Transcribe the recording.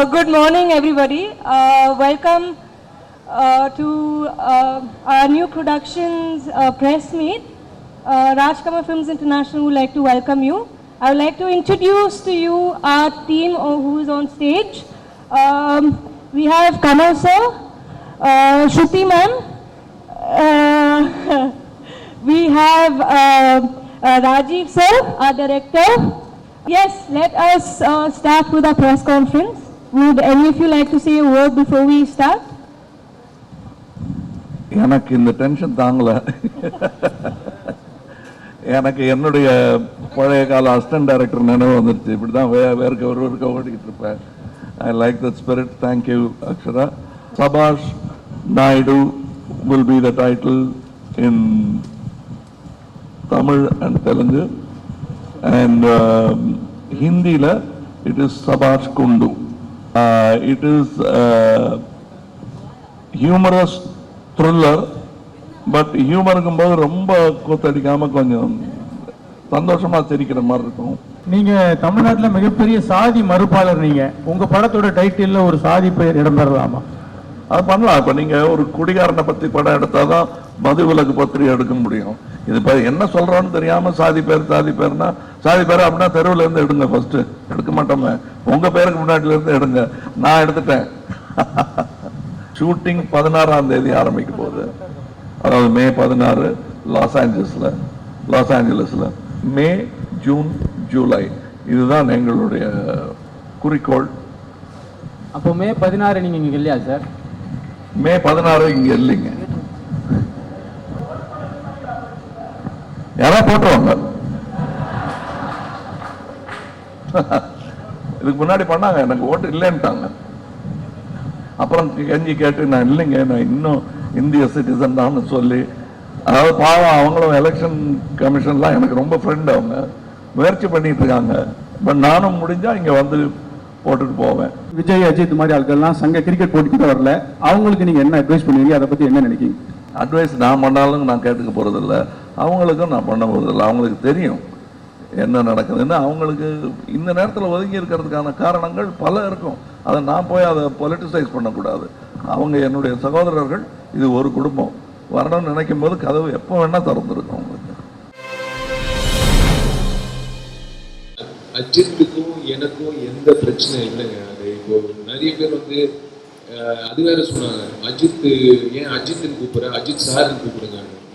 Uh, good morning, everybody. Uh, welcome uh, to uh, our new productions uh, press meet. Uh, Rajkama Films International would like to welcome you. I would like to introduce to you our team who is on stage. Um, we have Kamal sir, uh, Shruti ma'am, uh, we have uh, uh, Rajiv sir, our director. Yes, let us uh, start with our press conference. Would any of you like to say a word before we start? எனக்கு இந்த tension தாங்கல. எனக்கு என்னுடைய பழைய கால assistant director நினைவு வந்துருச்சு. இப்படி தான் வே வேறுக்க ஒருவருக்க ஓடிக்கிட்டு இருப்பேன். I like that spirit thank you Akshara Sabash Naidu will be the title in Tamil and Telugu and ஹிந்தியில் it is Sabash it is humorous thriller but ஹியூமருக்கும் போது ரொம்ப கூத்தடிக்காம கொஞ்சம் சந்தோஷமா சிரிக்கிற மாதிரி இருக்கும். நீங்க தமிழ்நாட்டுல மிகப்பெரிய சாதி மறுப்பாளர் நீங்க. உங்க படத்தோட டைட்டில்ல ஒரு சாதி பெயர் இடம்பெறலாமா? அது பண்ணலாம். இப்ப நீங்க ஒரு குடிகாரனை பத்தி படம் எடுத்தாதான் மது விலக்கு பத்திரிகை எடுக்க முடியும். இது இப்ப என்ன சொல்றோன்னு தெரியாம சாதி பேர் சாதி பேர்னா சாதி பேர் அப்படின்னா தெருவுல இருந்து எடுங்க ஃபர்ஸ்ட் எடுக்க மாட்டோமே. உங்க பேருக்கு முன்னாடில இருந்து எடுங்க. நான் எடுத்துட்டேன். ஷூட்டிங் பதினாறாம் தேதி ஆரம்பிக்க போகுது. அதாவது மே பதினாறு லாஸ் ஏஞ்சல்ஸ்ல லாஸ் ஏஞ்சலஸ்ல மே ஜூன் ஜூலை இதுதான் எங்களுடைய குறிக்கோள். அப்போ மே பதினாறு நீங்க இங்க இல்லையா சார் மே பதினாறு இங்க இல்லைங்க. யாராவது போட்டுருவாங்க. இதுக்கு முன்னாடி பண்ணாங்க எனக்கு ஓட்டு இல்லைன்ட்டாங்க. அப்புறம் கெஞ்சி கேட்டு நான் இல்லைங்க நான் இன்னும் இந்திய சிட்டிசன் தான் சொல்லி அதாவது பாவம் அவங்களும் எலெக்ஷன் கமிஷன்லாம் எனக்கு ரொம்ப ஃப்ரெண்ட் அவங்க. முயற்சி பண்ணிட்டு இருக்காங்க. பட் நானும் முடிஞ்சா இங்க வந்து போட்டுட்டு போவேன். விஜய் அஜித் மாதிரி ஆட்கள்லாம் சங்க கிரிக்கெட் போட்டிக்கு வரல. அவங்களுக்கு நீங்க என்ன அட்வைஸ் பண்ணுவீங்க? அதை பத்தி என்ன நினைக்கிறீங்க? அட்வைஸ் நான் பண்ணாலும் நான் கேட்டுக்க போகிறதில்ல அவங்களுக்கும் நான் பண்ண போகிறதில்ல அவங்களுக்கு தெரியும் என்ன நடக்குதுன்னு. அவங்களுக்கு இந்த நேரத்தில் ஒதுங்கி இருக்கிறதுக்கான காரணங்கள் பல இருக்கும். அதை நான் போய் அதை பொலிட்டிசைஸ் பண்ணக்கூடாது. அவங்க என்னுடைய சகோதரர்கள் இது ஒரு குடும்பம். வரணும்னு நினைக்கும் போது கதவு எப்போ வேணால் திறந்துருக்கும் அவங்களுக்கு. அஜித்துக்கும் எனக்கும் எந்த பிரச்சனை இல்லைங்க. அது இப்போ நிறைய பேர் வந்து அது வேற சொன்னாங்க. அஜித் ஏன் அஜித்னு கூப்பிடுற அஜித் சார்னு கூப்பிடுங்க.